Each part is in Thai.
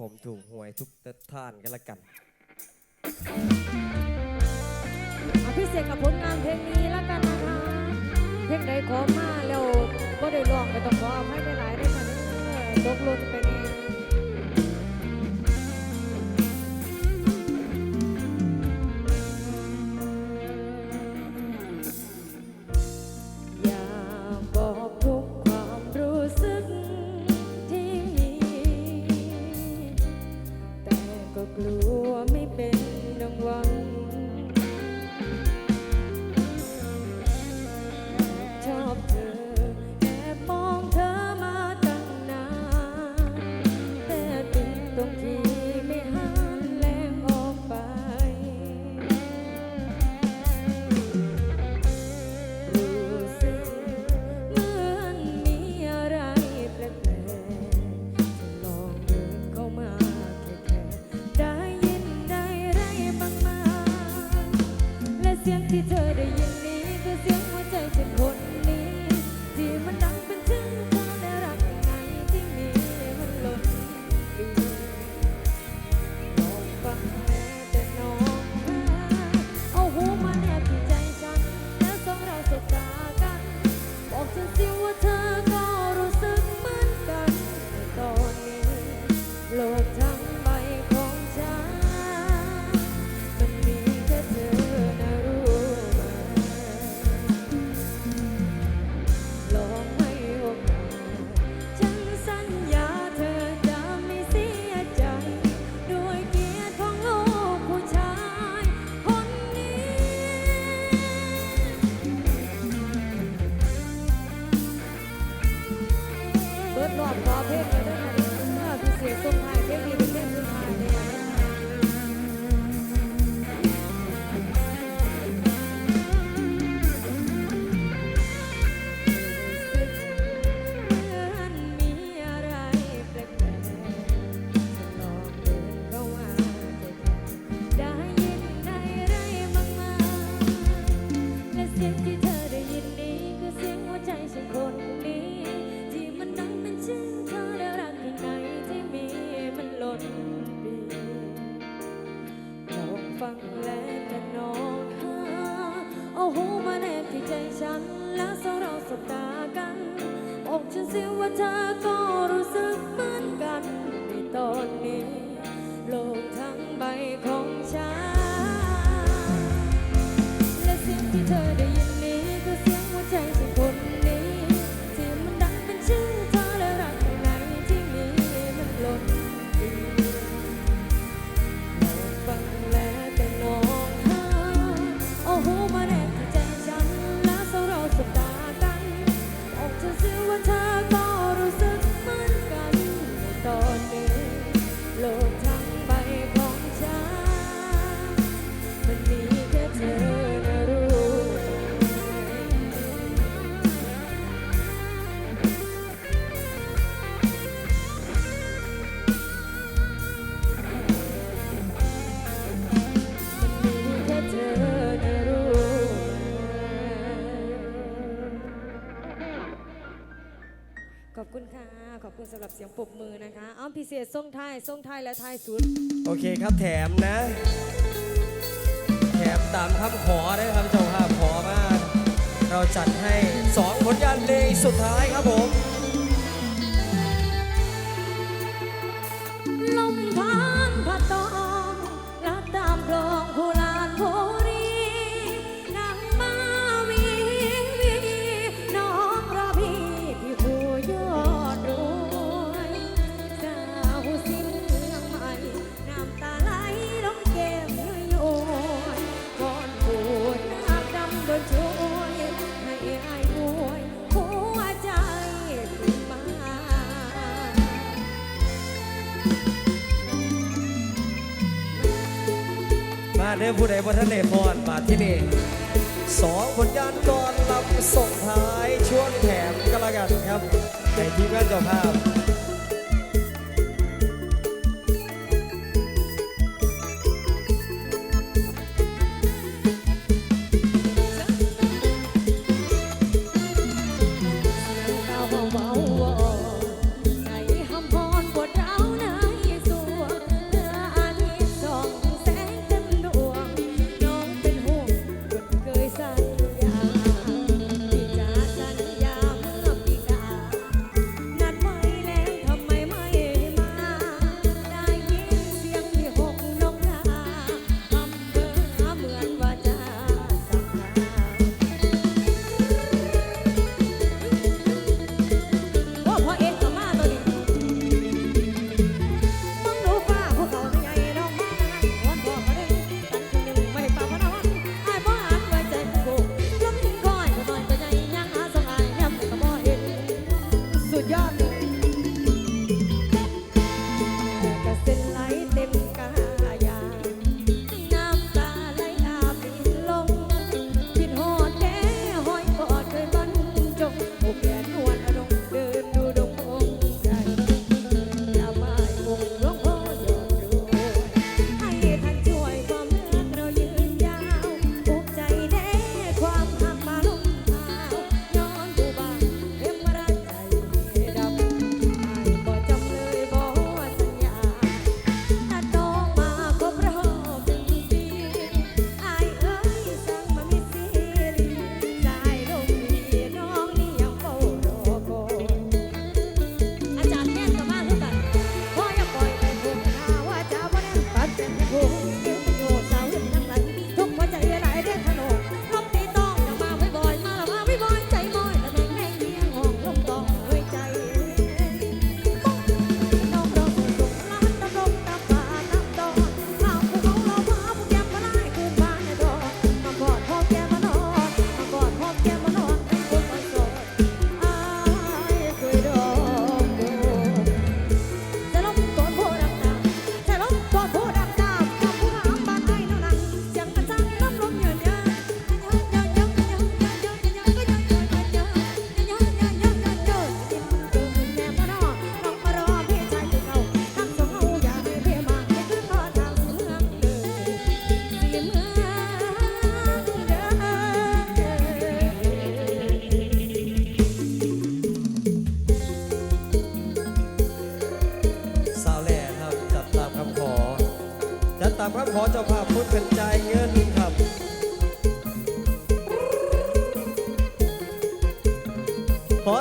ผมถูกหวยทุกท่านกันละกันอาพิเศษกับผลงานเพลงนี้ละกันนะคะ เพลงใดขอมาแล้วก็ได้ลองไปต้องขออภัยหลายๆด้วยค่ะตกลงไปเนี้ย คร สำหรับเสียงปรบมือนะคะอ้อมพิเศษส่งท้ายส่งท้ายและท้ายสุด โอเคครับแถมนะ แถมตามคำขอนะครับเจ้าภาพขอมาก เราจัดให้สองผลงานเพลงสุดท้ายครับผมาเด้อผู้ใดบ่ทันได้พรมาที่นี่สองผลงานก่อนลำส่งท้ายช่วงแถมกันละกันครับในทีมงานเจ้าภาพ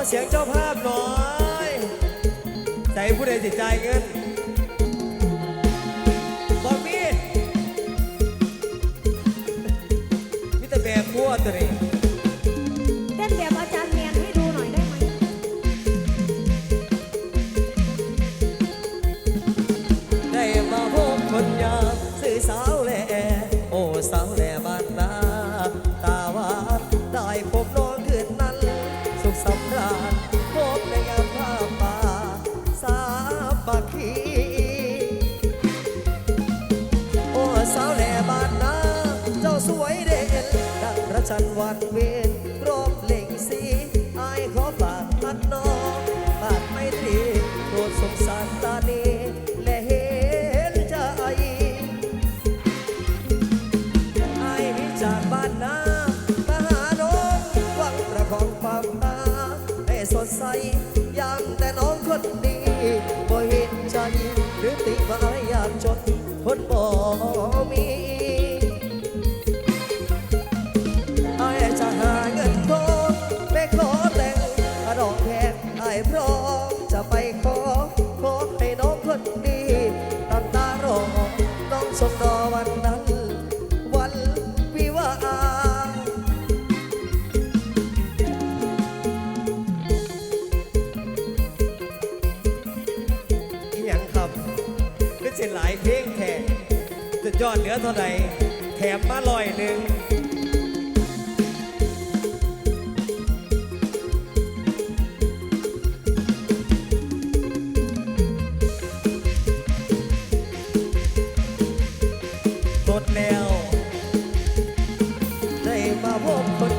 ขอเสียงเจ้าภาพหน่อย ใจผู้ใดจิตใจเงินบอกพี่มิตรแบบพัวตัวนี้ What? ยอดเหลือเท่าใดแถมมาลอยหนึ่งตดแล้ว ได้มาพบคน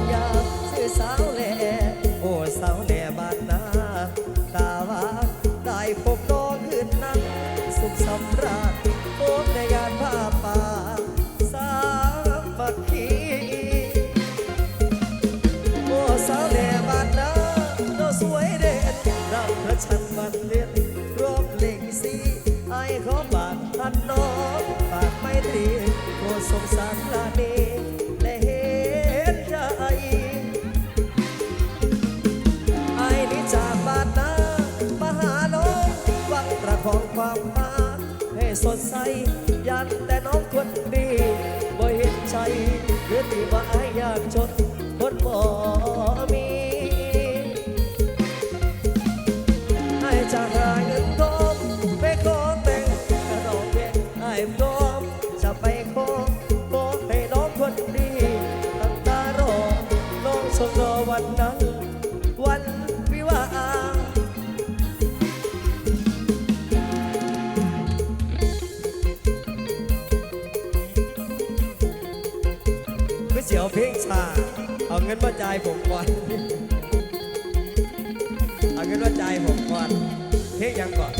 ราบาดท่านน้องบากไม่ตีก็สงสารลาเนและเห็นใจไอ้นี่จากบาดนามาหาน้องวังประคองความหาให้สดใส ยันแต่น้องคนดีบ่เห็นใจเรือตีว่าไอ้ยากจน เพลงชาเอาเงินมาจ่ายผมก่อน เอาเงินมาจ่ายผมก่อน เพลงยังก่อน